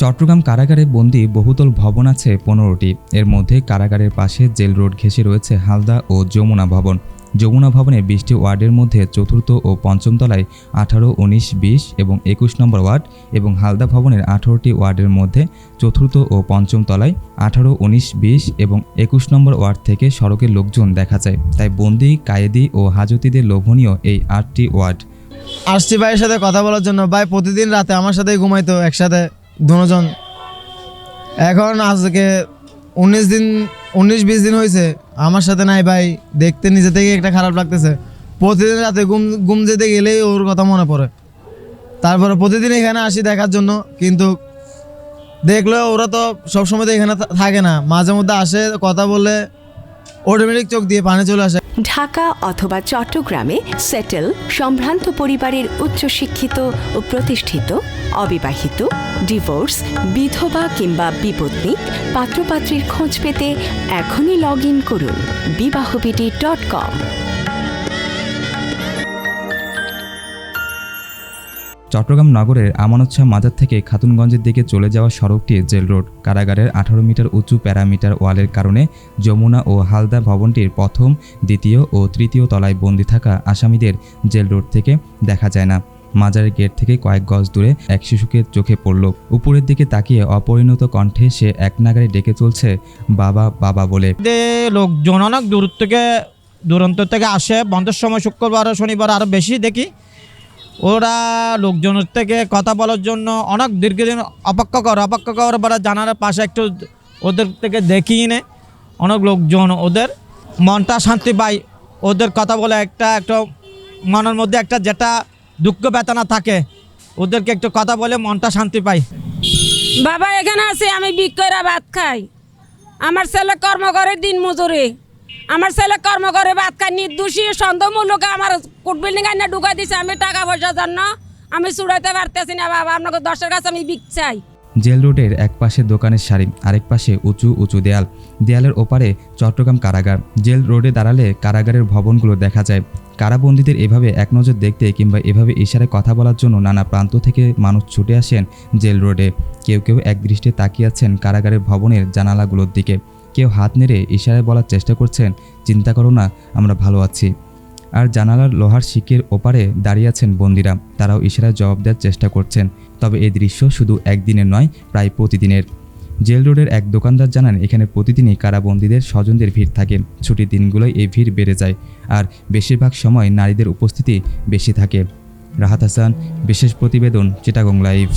চট্টগ্রাম কারাগারে বন্দি বহুতল ভবন আছে পনেরোটি। এর মধ্যে কারাগারের পাশে জেল রোড ঘেঁষে রয়েছে হালদা ও যমুনা ভবন। যমুনা ভবনে বিশটি ওয়ার্ডের মধ্যে চতুর্থ ও পঞ্চম তলায় আঠারো, উনিশ, বিশ এবং একুশ নম্বর ওয়ার্ড এবং হালদা ভবনের আঠারোটি ওয়ার্ডের মধ্যে চতুর্থ ও পঞ্চম তলায় আঠারো, উনিশ, বিশ এবং একুশ নম্বর ওয়ার্ড থেকে সড়কের লোকজন দেখা যায়। তাই বন্দি, কায়েদি ও হাজতিদের লোভনীয় এই আটটি ওয়ার্ড। আসছি ভাইয়ের সাথে কথা বলার জন্য ভাই, প্রতিদিন রাতে আমার সাথেই ঘুমাইতো একসাথে। দুজন। এখন আজকে উনিশ দিন, উনিশ বিশ দিন হয়েছে আমার সাথে নাই ভাই, দেখতে নিজে থেকে একটা খারাপ লাগতেছে। প্রতিদিন রাতে ঘুম ঘুম যেতে গেলেই ওর কথা মনে পড়ে। তারপরে প্রতিদিন এখানে আসি দেখার জন্য, কিন্তু দেখলেও ওরা তো সবসময় তো এখানে থাকে না। মাঝে মধ্যে আসে, কথা বললে অটোমেটিক চোখ দিয়ে পানি চলে আসে। ঢাকা অথবা চট্টগ্রামে সেটেল সম্ভ্রান্ত পরিবারের উচ্চশিক্ষিত ও প্রতিষ্ঠিত, অবিবাহিত ডিভোর্স বিধবা কিংবা বিপত্নী পাত্রপাত্রীর খোঁজ পেতে এখনই লগ ইন করুন বিবাহবিটি ডট কম চট্টগ্রাম নগরের আমানত মাজার থেকে খাতুনগঞ্জের দিকে চলে যাওয়া সড়কটি জেল রোড। কারাগারের আঠারো মিটার উঁচু প্যারামিটার ওয়ালের কারণে যমুনা ও হালদা ভবনটির প্রথম, দ্বিতীয় ও তৃতীয় তলায় বন্দি থাকা আসামিদের জেল রোড থেকে দেখা যায় না। মাজারের গেট থেকে কয়েক গজ দূরে এক শিশুকে চোখে পড়ল। উপরের দিকে তাকিয়ে অপরিণত কণ্ঠে সে এক নাগারে ডেকে চলছে, বাবা বাবা বলে। লোকজন অনেক দূর থেকে, দূরান্ত থেকে আসে। বন্ধের সময় শুক্রবার শনিবার আরও বেশি দেখি। ওরা লোকজনের থেকে কথা বলার জন্য অনেক দীর্ঘদিন অপেক্ষা করে, অপেক্ষা করার পরে জানার পাশে একটু ওদের থেকে দেখি নে। অনেক লোকজন ওদের মনটা শান্তি পায়। ওদের কথা বলে একটা একটা মনের মধ্যে একটা যেটা দুঃখ বেদনা থাকে, ওদেরকে একটু কথা বলে মনটা শান্তি পায়। বাবা, এখানে আছে, আমি বিক্রয়রা ভাত খাই। আমার ছেলে কর্ম করে দিন মজুরি। আমার ছেলে কর্ম করে, ভাত খাই নির্দোষী, সন্দেহমূলক আমার কোট বিল্ডিং আইনা ঢুকাই দিছে, আমি টাকা পয়সার জন্য। আমি চুড়াইতে পারতেছি না, বাবা, আপনাকে দশের কাছে আমি বিক চাই। জেল রোডের এক পাশে দোকানের সারি আরেক পাশে উঁচু উঁচু দেয়াল। দেয়ালের ওপারে চট্টগ্রাম কারাগার। জেল রোডে দাঁড়ালে কারাগারের ভবনগুলো দেখা যায়। কারাবন্দীদের এভাবে এক নজর দেখতে কিংবা এভাবে ইশারায় কথা বলার জন্য নানা প্রান্ত থেকে মানুষ ছুটে আসেন জেল রোডে। কেউ কেউ একদৃষ্টে তাকিয়ে আছেন কারাগারের ভবনের জানালাগুলোর দিকে। কেউ হাত নেড়ে ইশারায় বলার চেষ্টা করছেন, চিন্তা করো না, আমরা ভালো আছি। আর জানালার লোহার শিকের ওপারে দাঁড়িয়ে আছেন বন্দিরা। তারাও ইশারায় জবাব দেওয়ার চেষ্টা করছেন, তবে এই দৃশ্য শুধু একদিনের নয়, প্রায় প্রতিদিনের। জেল রোডের এক দোকানদার জানান, এখানে প্রতিদিনই কারাবন্দীদের স্বজনদের ভিড় থাকে। ছুটির দিনগুলোয় এই ভিড় বেড়ে যায় আর বেশিরভাগ সময় নারীদের উপস্থিতি বেশি থাকে। রাহাত হাসান, বিশেষ প্রতিবেদন চিটাগং লাইভ।